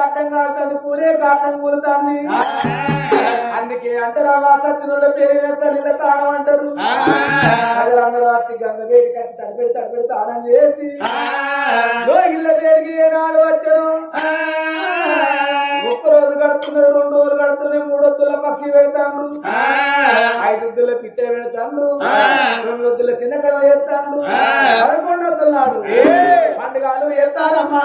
కాటం కాడుతుంది పూరే కాటం కూలుతాంది అందుకే అంటారా వాసత్తుల పేరు వేస్తారు తాళం అంటారు. అది అందరూ వచ్చి గంగ వేడి కట్టి తడిపెడి తడిపెడి తాళం చేసి ఇళ్ళ వేడికి ఏనాడు వచ్చాను ఒక్క రోజు గడుపుతున్నది రెండు రోజులు గడుపుతున్నాయి మూడొద్దుల పక్షి పెడతాను ఐదొద్దుల పిట్ట పెడతాను రెండు వద్దుల చిన్న కథ చేస్తాను పదకొండు వద్దుల నాడు పండుగలు చేస్తారమ్మా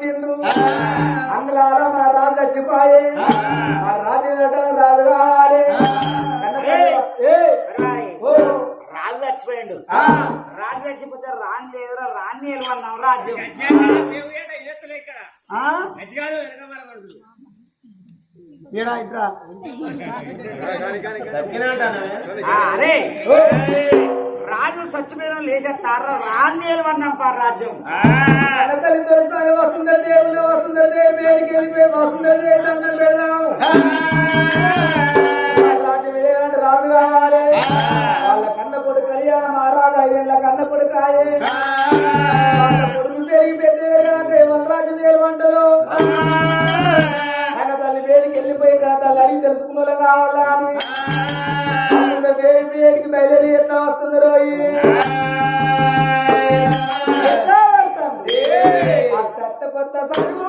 చూసిండ్రు అందులో మా రాజు చచ్చిపోయే రాజు రాజు కావాలి! రాజు చచ్చిపోయాడు ఆ! రాజు చచ్చిపోతే రాని లేదురా రాని నిలవన్నాం రాజ్యం? ఏరా ఇట్రా. అరే. రాజు చచ్చిపోయిన లేచేస్తారా? నిలవన్నాం పా రాజ్యం వేడికి వెళ్ళిపోయి పెడదాం రాజు విజయాన్ని రాజు కావాలి. వాళ్ళ కన్న కొడుకు కళ్యాణ మహారాజు ఐదేళ్ళ కన్న కొడుకు ఆయే. వాళ్ళ కొడుకు పెరిగి పెద్దగా వనరాజు దేవంటలు కన్న తల్లి వేడికి వెళ్ళిపోయి కన్న తల్లి అడిగి తెలుసుకున్న కావాలా అని. వేడికి బయలుదేరి ఎట్లా వస్తుంది రోయి? కొత్త కొత్త సరుకు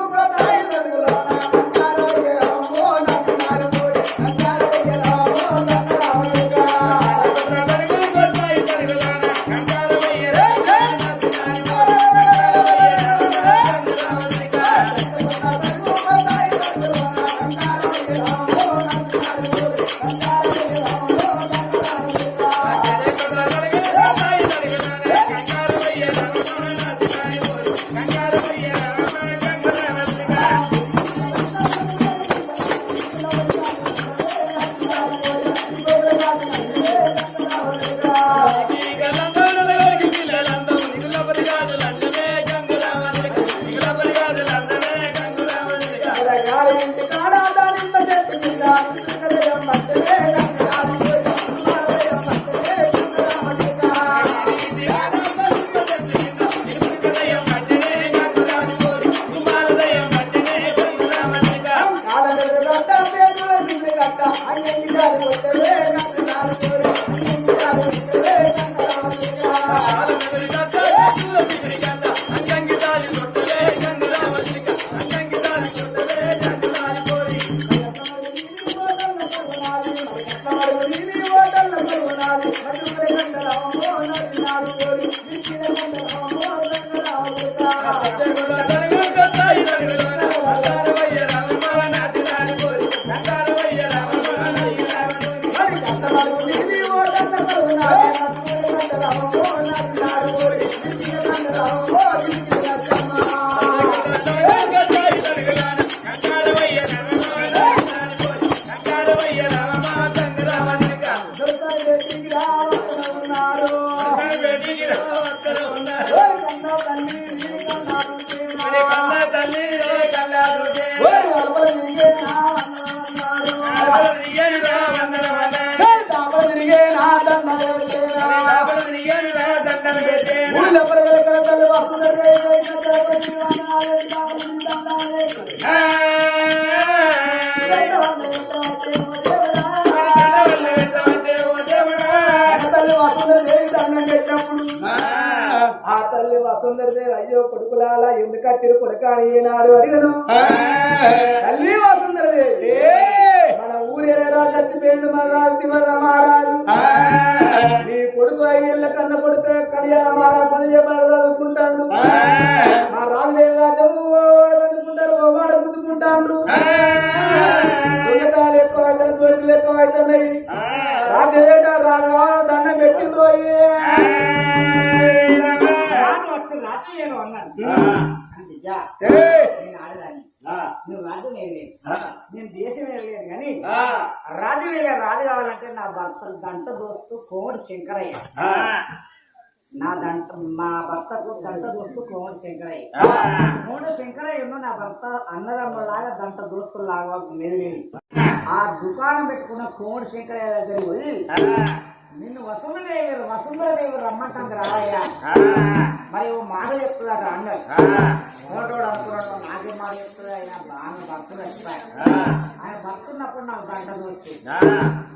కొడుకులాల ఎందుకు వచ్చిరు కొడుక అని ఈనాడు అడిగను తల్లి మన ఊరేరా చచ్చిపోయిండు మన రాజు మహారాజు. నీ కొడుకు ఐదేళ్ళ కన్న కొడుకు కళ్యాణ మహారాజు చదువుకుంటాడు. మా రాజుదేవి రాజ్యం చదువుకుంటారు వాడు గుద్దుకుంటాడు ఎక్కువ అవుతాయి దొరికలు ఎక్కువ అవుతున్నాయి రాజా దండం రాజు రాజు నేను అన్నాను నేను ఆడదాన్ని. నువ్వు రాజు నేను. నేను దేశం వెళ్ళలేదు కానీ రాజు వెళ్ళే రాజు కావాలంటే నా భర్త దంట దోస్తు కోమటి శంకరయ్య. నా దంట మా భర్తకు దంట దోస్తు కోమటి శంకరయ్య. కోమటి శంకరయ్య నా భర్త అన్నదమ్ములాగా దంట దోస్తులాగా మెదిలేని ఆ. దుకాణం పెట్టుకున్న కోమటి శంకరయ్య దగ్గరికి పోయి నిన్ను వసుంధదేవి వసుంధరదేవి రమ్మంటుంది రావయ్యా మరి ఓ మాట చెప్తుందట అన్నారు నోటోడు అనుకున్నాడు నాకే మాట చెప్తుంది ఆయన? బాగా భక్తులు ఆయన భక్తున్నప్పుడు నాకు గంట దొరికి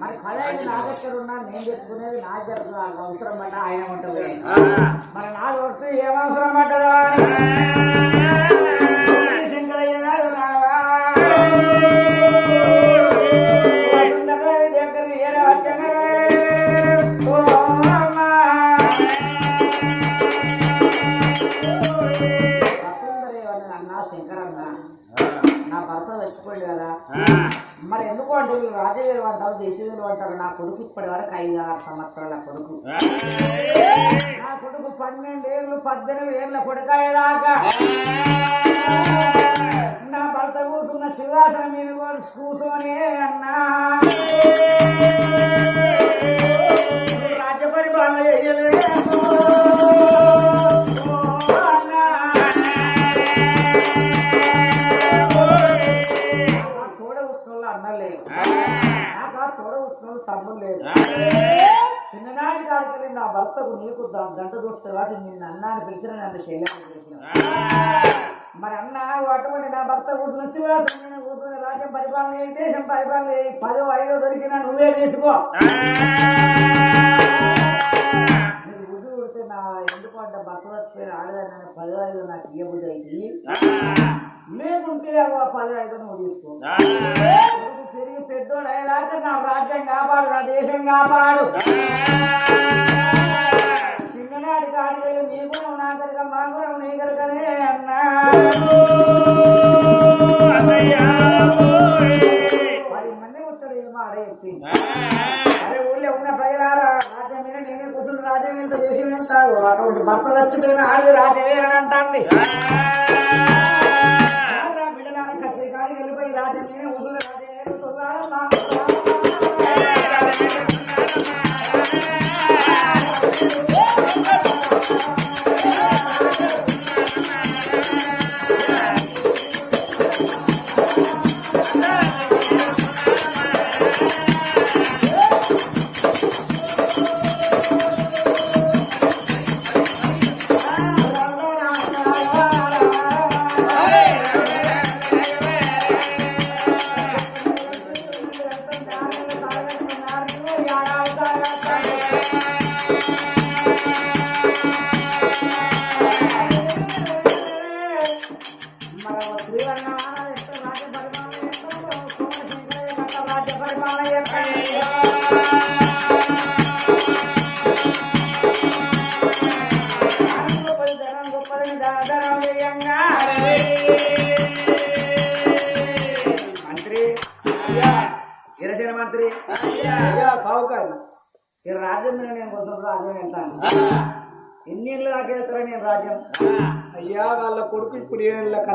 మరి పదహైదు నా దగ్గర ఉన్నా నేను చెప్పుకునేది నా దగ్గర అవసరం పడ్డా ఆయన ఉంటుంది. మరి నా దొరికి ఏం అవసరం పడ్డదా కొడుకు. నా కొడుకు పన్నెండు ఏళ్ళు పద్దెనిమిది ఏళ్ళ కొడుకాయదాకా నా భర్త కూర్చున్న శివాసనం మీద కూర్చొని అన్నా. రాజ్య పరిపాలన చేయలేదు. ఉత్సవాలు అన్నలేదు నాకు తోడ ఉత్సవాలు తమ్ముడు లేదు చిన్ననాటి కాడికి నా భర్తకు నీకు గంట దూస్తే వాటి నిన్ను అన్న అని పిలిచిన నన్ను పిలిచిన. మరి అన్న అటువంటి నా భర్త కూర్చున్న శివరాత్రి కూర్చుని రాజ్యం పరిపాలన దేశం పరిపాలన పదో ఐదో దొరికినా నువ్వే తీసుకో భర్త చచ్చిపోయిన ఆడదాన్ని నాకు ఇయ్య బుద్ధి అయితే? లేకుంటే ఆ పదో ఐదో నువ్వు తీసుకో. తిరిగి పెద్దోడు అయ్యేదాకా నా రాజ్యం కాపాడు నా దేశం కాపాడు. చిన్ననాటి కాడిలో నీకు నువ్వు నా కనుక మా కూడా నీ కనుకనే అన్నా అరే ఊళ్ళో ఉన్న ప్రజలారా రాజ్యం మీద నేనే కూర్చుని రాజ్యం ఎంత దేశం ఎంత భర్త చచ్చిపోయిన ఆడిది రాజ్యమే అని అంటాండి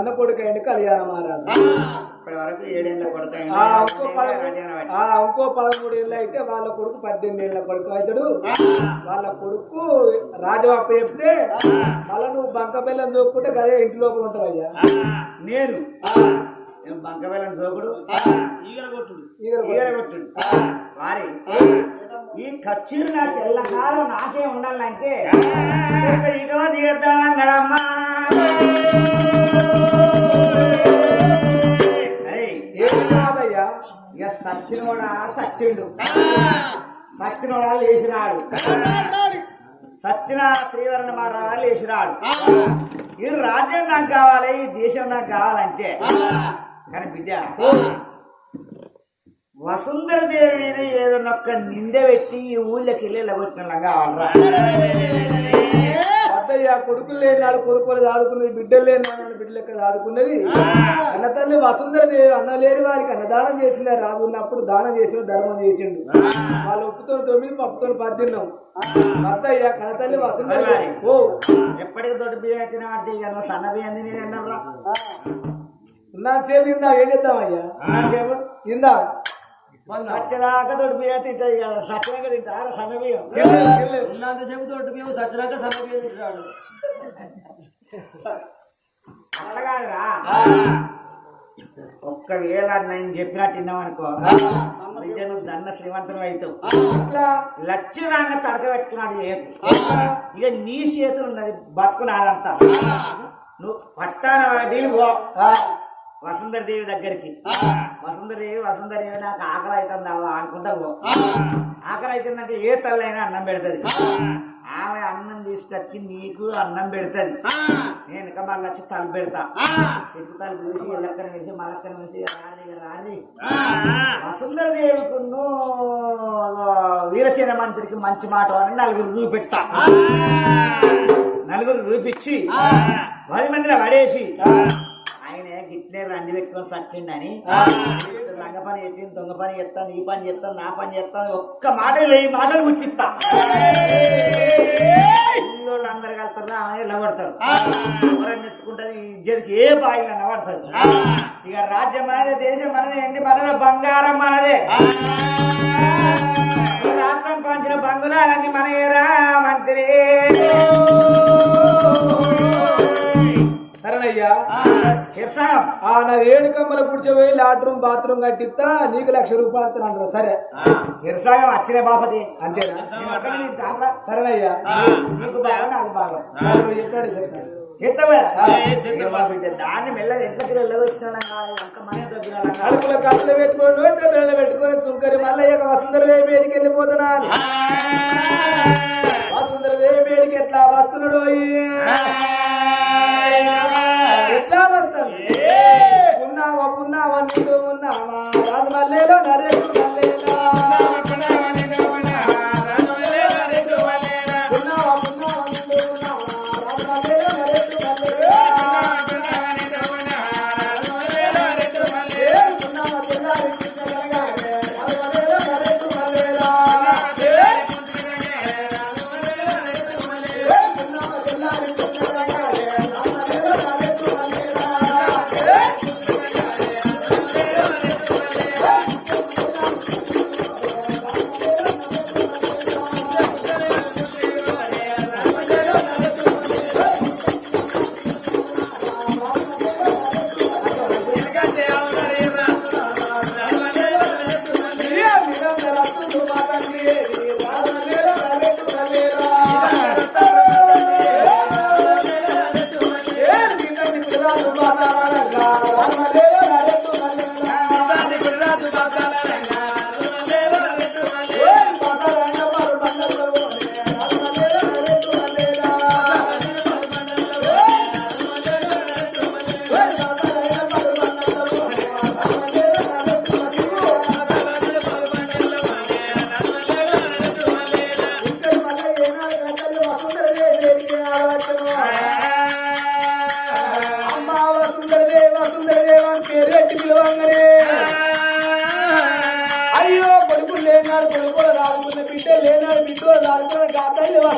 ఏళ్ళ కన్న కొడుకు అయింది కళ్యాణ మహారాజు ఇంకో పదమూడు ఏళ్ళు అయితే వాళ్ళ కొడుకు పద్దెనిమిది ఏళ్ళ కొడుకు అవుతాడు. వాళ్ళ కొడుకు రాజవాప్ప చెప్తే మళ్ళా నువ్వు బంక బెల్లం చూపుకుంటే గదే ఇంటి లోపల ఉంటావు అయ్యా. నేను? నేను బంకబెల్లం దోకుడు ఈగల ఈగరగొట్టుడు వారి ఈ ఖర్చులు నాకు ఎల్లకాలం నాకే ఉండాలంటే ఇదో తీర్థమమ్మా ఏం సచ్చినోడా సచ్చిండు సచ్చినోడా లేచినాడు. సత్యన శ్రీవరణ మహారాజు లేచినాడు. ఈ రాజ్యం నాకు కావాలి ఈ దేశం నాకు కావాలంటే. కానీ బిడ్డ వసుంధర దేవిని ఏదన్నా ఒక్క నిందె పెట్టి ఈ ఊళ్ళకి వెళ్ళి లగొచ్చిన కావాలరా? అత్తయ్య కొడుకులు లేనాడు కొడుకులు దాదుకున్నది బిడ్డలు లేనాడు బిడ్డ లెక్క దాదుకున్నది అన్న తల్లి వసుంధర దేవి అన్న లేని వారికి అన్నదానం చేసింది? రాజు ఉన్నప్పుడు దానం చేసిండు ధర్మం చేసిండు. వాళ్ళు ఉప్పుతో తొమ్మిది పప్పుతో పద్దిన్నాం అత్తయ్య కన్న తల్లి వసుంధర ఓ. ఎప్పటికి తోటి బియ్యం ఎత్తిన వాడితే ఇక నువ్వు సన్న బియ్యం తినేది అన్నారా నా చేతి ఇందా ఏం చేద్దామయ్యా? చెప్పు ఇందా? తింటాయి కదా సచ్చినాక తింటారా ఉన్నంతసేపు సన్నబియ్యం. తింటాడు ఒక్కవేళ నేను చెప్పినట్టు విన్నామనుకో బిడ్డ నువ్వు దన్న శ్రీమంతులు అవుతావు. ఇట్లా లచ్చి రాంగ తడక పెట్టుకున్నాడు ఏకు ఇక నీ చేతులు ఉన్నది బతుకునాదంతా నువ్వు పట్టాన డీల్ పో ఆ, వసుంధర దేవి దగ్గరికి. వసుంధర దేవి వసుంధర దేవి నాకు ఆకలి అవుతుందావా అనుకుంటా పో. ఆకలి అవుతుందంటే ఏ తల్లైనా అన్నం పెడుతుంది. ఆమె అన్నం తీసుకొచ్చి నీకు అన్నం పెడుతుంది. నేను ఇక మళ్ళీ వచ్చి తలుపు పెడతా. ఎత్తు తలుపు వేసి ఎల్లక్కన వేసి మలక్కన వేసి రాని రాని వసుంధర దేవుకును వీరసేన మంత్రికి మంచి మాట అని నలుగురు చూపిస్తా నలుగురు చూపించి పది మందిలో పడేసి గిట్లే రంది పెట్టుకొని సచ్చిండని లంగ పని ఎత్తింది దొంగ పని ఎత్తాను ఈ పని చేస్తాను నా పని చేస్తాను ఒక్క మాట వెయ్యి మాటలు ముచ్చిస్తా పిల్లోళ్ళు అందరు కలుతారు ఆమె నిలబడతారు. ఎవరైనా ఎత్తుకుంటారు ఈ ఇద్దరికి ఏ బాయిగా నవడతారు ఇక రాజ్యం మనదే దేశం మనదే ఎండి మనదే బంగారం మనదే. రాష్ట్రం పంచిన బంగులు అవన్నీ మనయేరా మంత్రి. సరేనయ్యా శిర్షానం ఆ నా ఏడు కమ్మల కూర్చోపోయి లాట్రూమ్ బాత్రూమ్ కట్టిస్తా నీకు లక్ష రూపాయలు అంటారు సరే. శిర్షాగం వచ్చిన బాపతి. అంతేనా? సరేనయ్యా. నీకు నువ్వు చెప్పాడు దాన్ని మెల్లగా అడుపుల కట్టలు పెట్టుకొని సుంకరి మల్లయ్య వసుంధర దేవి బేడికి వెళ్ళిపోతున్నా వసుంధర దేవి బేడికి ఎట్లా వస్తున్నాడు ఎట్లా ఉన్నావా ఉన్నావా నీకు ఉన్నావా? రాజు మల్లేలో నరేష్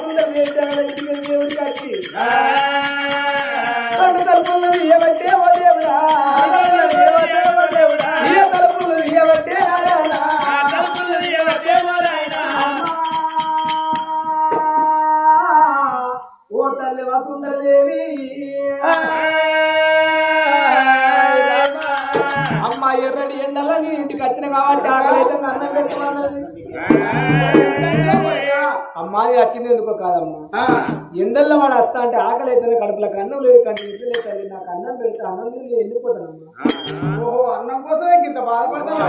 గాతల్లి వసుందర అమ్మాయి వచ్చింది ఎందుకో కాదమ్మా. ఎండల్లో వాడు వస్తా అంటే ఆకలి అయితే కడుపులకు అన్నం లేదు కంటే నిద్ర లేదు తల్లి నాకు అన్నం పెడితే అన్నం తిని వెళ్ళిపోతానమ్మా. ఓహో అన్నం కోసమే ఇంత బాధపడతాను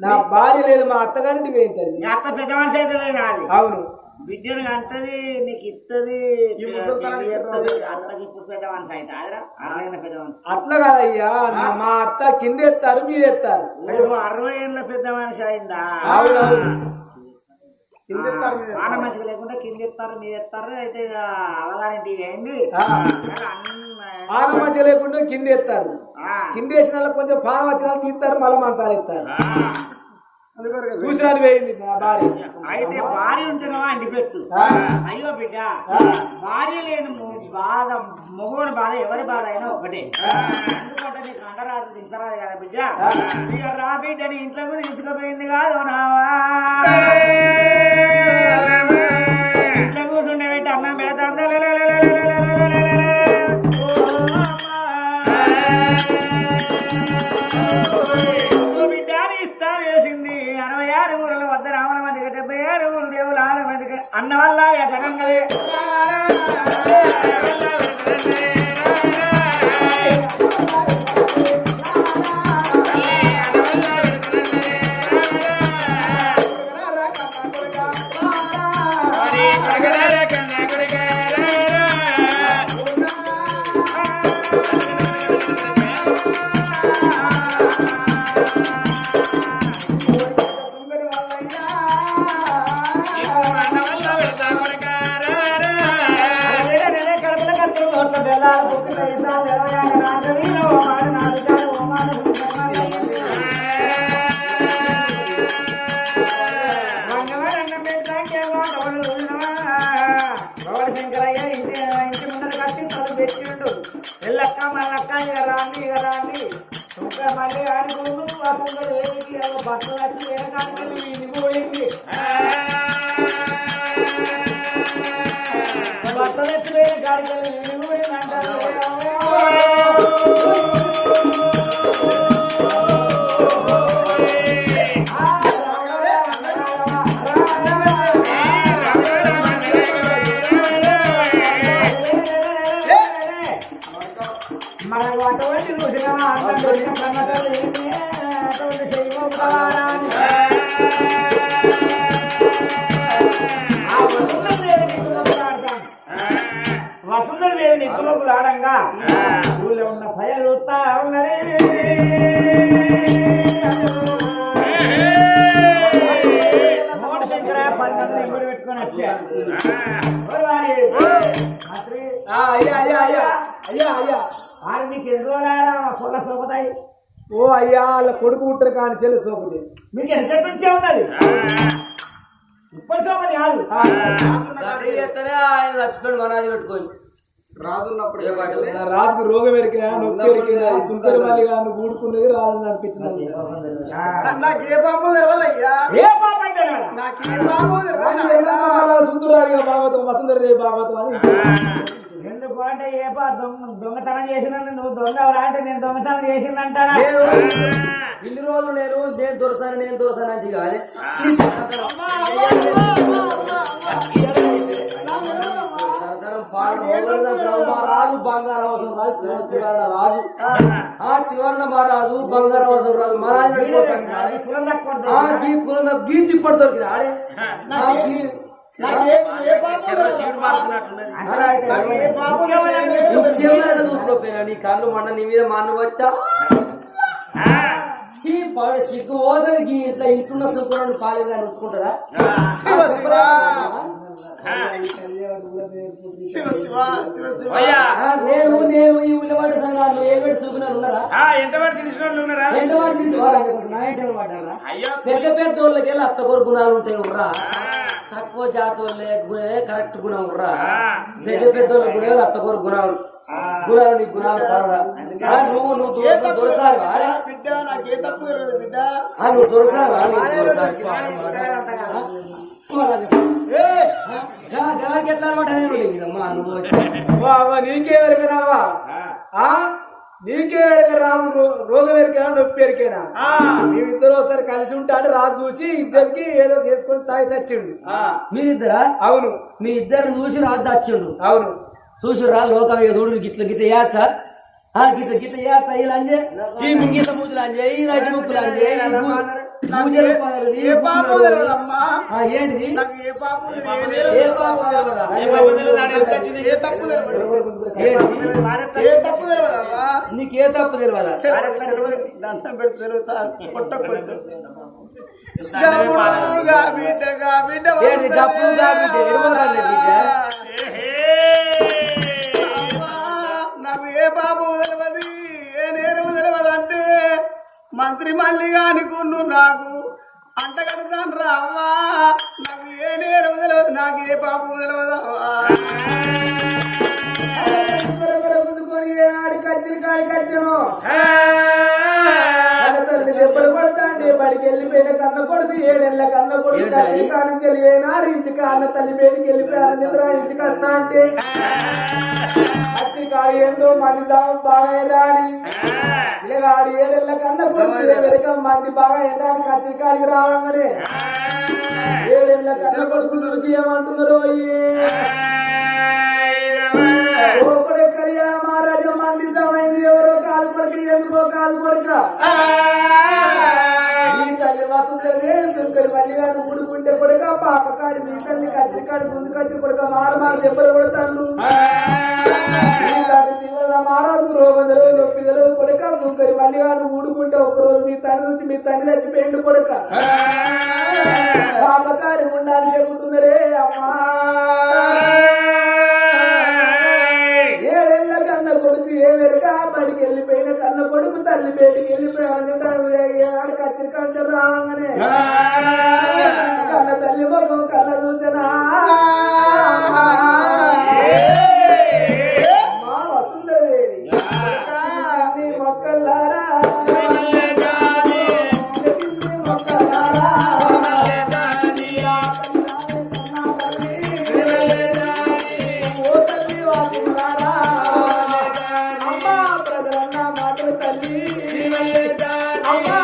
నా భార్య లేదు మా అత్తగారింటి పోయింది అత్త పెద్ద మనిషి అయితే అవును. బిడ్డను అంటది నీకు ఇత్తది, అత్తకి ఇప్పుడు పెద్ద మనిషి అయితే. అదిరా అరవై పెద్ద మనిషి. అట్లా కాదయ్యా మా అత్త కింద ఎత్తారు మీరు ఎత్తారు అరవై ఏళ్ళ పెద్ద మనిషి అయిందా? ఎత్తారు. మనిషి లేకుండా కింద ఎత్తారు మీద ఎత్తారు అయితే ఇక అవగారింటి అయింది ఆ. కానీ అన్న- పాన మధ్య లేకుండా కింద ఎత్తారు. కింద వేసిన కొంచెం పాన వచ్చిన తీస్తారు మళ్ళీ మంచాలు ఎత్తారు వేయింది భార్య. అయితే భార్య ఉంటున్నావా అండి పెట్టు. అయ్యో బిడ్డ భార్య లేని బాధ మొగోని బాధ ఎవరి బాధ అయినా ఒకటే. ఎందుకంటే నీకు అండరాదు దించరాదు కదా బిడ్డ. రా బిడ్డని ఇంట్లోకి తీసుకుపోయింది కాదు నావా. ఆడంగా ఊళ్ళో ఉన్న భయాలు ఉన్నది శంకర పది మంది ఎంబడి పెట్టుకొని వచ్చారు. నీకు ఎన్ని పొల్ల సోపుతాయి ఓ అయ్యా వాళ్ళ కొడుకు ఉంటారు కానీ చెల్లి సోపుది మీకు ఎంత నుంచే ఉన్నది? ఇప్పుడు సోపది కాదు. ఆయన చచ్చిపోయాడు మనాది పెట్టుకొని. ఏ పాట? నా రాజుకు రోగం ఎరికినా నొప్పి ఎరికినా సుంకరి మల్లి గాను కూడుకున్నది రాజు అనిపించింది. నాకు ఏ పాపం సుందరారిగా భాగవతం వసుంధర దేవి భాగవతం అని ఎందుకు అంటే ఏ పా దొంగ దొంగతనం చేసిన నువ్వు దొంగ అంటే నేను దొంగతనం నేను ఇన్ని రోజులు నేను నేను దొరసాను నేను దొరసాను అంటే కాదే రాజు రాజు. ఆ శివరణ మహారాజు బంగారవసం రాజు మహారాజు గీ కులం గీ తిప్పటి దొరికింది ఆడే. చూసుకోపోయినా నీ కళ్ళు మండ నీ మీద మన్ను వచ్చా చీ పాడు సిగ్గు ఓదరికి ఇట్లా ఇంట్లో సుఖం కాలేదా ఉంచుకుంటుందా పెద్ద పెద్ద వాళ్ళకి వెళ్ళి అత్త కొర గుణాలు ఉంటాయి ఉర్రా తక్కువ జాతి వాళ్ళే కరెక్ట్ గుణం ఉర్రా పెద్ద పెద్ద వాళ్ళ గుణాలు అత్త కొర గుణాలు గుణాలు నీ గుణాలు పడరా నువ్వు నువ్వు దొర- దొరసాలి వారా? ఆ, నువ్వు బాబా నీకే ఆ నీకే ఎరక రాము రో- రోగం ఎరికేనా నొప్పి ఎరికేనా మేమిద్దరు ఒకసారి కలిసి ఉంటా అంటే రాజు చూసి ఇద్దరికి ఏదో చేసుకొని తాగి చచ్చిండు మీరిద్దరా అవును మీ ఇద్దరు చూసి రాదు దచ్చిండు అవును చూసిరా లోకం ఇక చూడు గిట్ల గిట్ల యాచా ఆ గిట్ల గిట్ల యాచ ఇలా అంజే ఈ మింగిత ముద్దులు అంజే ఈ నటి ముక్కులు అంజే ఏ పాపం నాకు ఏ పాపం ఏ తెలియదు. పాపం తెలియదా? ఏ తప్పు తెలియదు. ఏ తప్పు? ఏ తప్పు దండం. పొట్ట కొంచెం. గమ్ముడుగా బిడ్డగా బిడ్డ ఏంటి డబ్బులుగా బిడ్డ ఎడమరాలే బిడ్డ? అమ్మా, నాకు ఏ పాపం తెలియదు మంత్రి మల్లిగా అనుకున్ను నాకు. అంటగడతాను రావా. రా నాకు ఏ నేరం తెలియదు నాకు ఏ పాపం తెలియదు ఏడేళ్ళ కన్న కొడుకు కానించి ఏనాడు ఇంటికి అన్న తల్లి పేరుకి వెళ్ళిపోయారు నిద్ర ఇంటికి వస్తా అంటే? కచ్చిన కాడి ఏందో మంది జామ బాగా రాని. ఇలాగ ఆడి ఏడేళ్ళ కన్న కొడుకు వెనక మంది బాగా ఎదాని కచ్చిన కాడికి రావంగానే ఏడేళ్ళ కన్న కొడుకు చూసి ఏమంటున్నారు ఒకడే కళ్యాణ మహారాజు మందితమైంది ఎవరో కాలు కొడుకు ఎందుకో కాలు కొడుక? గారు ముడుకుంటే కొడుక పాపకాడి మీ తల్లి ముందు కత్తిరి కొడుక మారు మారు దెబ్బలు కొడతాను ఈ తల్లి మహారాజు రోగందరు నొప్పిదలు కొడుక సుంకరి మల్లి గారు ఊడుకుంటే ఒక రోజు మీ తల్లి నుంచి మీ తండ్రి చచ్చిపోయింది కొడుక. పాపకారి ఉండాలి చెబుతుందరే అమ్మా. ఏడేళ్ళ కన్న కొడుకు ఏడేళ్ళ బడికి వెళ్ళిపోయిన కన్న కొడుకు తల్లి పేరుకి వెళ్ళిపోయాడు కత్తిరి రావంగానే. అమ్మా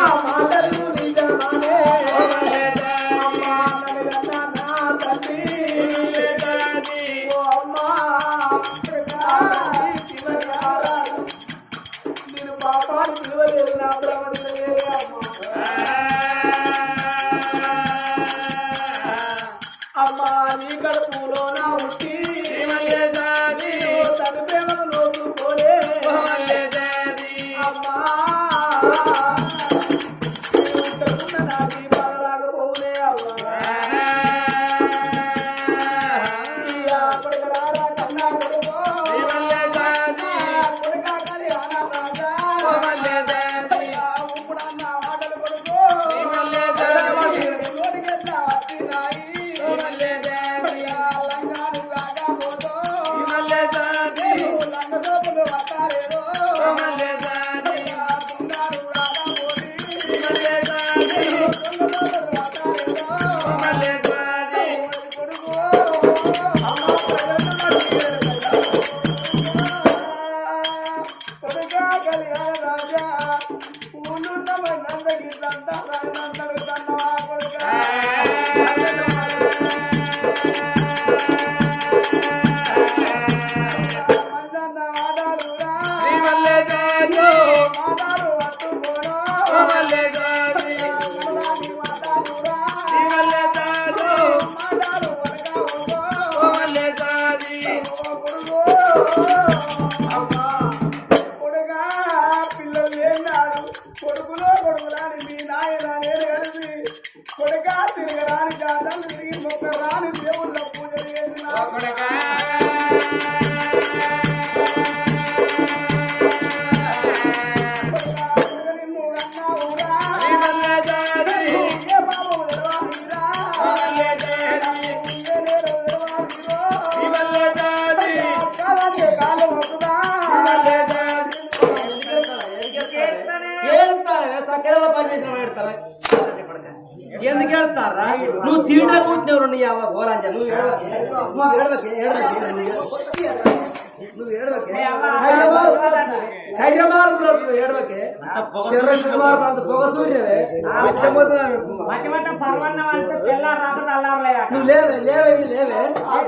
నువ్వు లేవే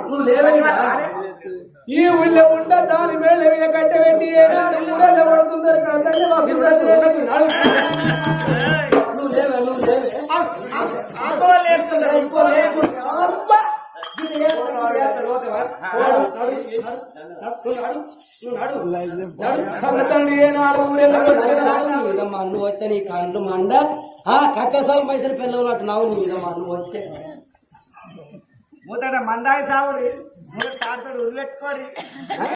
నువ్వు లేవే ఈ ఊళ్ళో ఉండ దాని మేళ వీళ్ళ కట్ట పెట్టి ఏడాది ఊళ్ళో పడుతుందరు నువ్వు నువ్వు లేవే. నువ్వు వచ్చా నీ కండ్లు మండ కట్టేసావు మైసూరు పిల్లలు అటు నావు నువ్వు నువ్వు వచ్చే మూతట మందాయి సావురి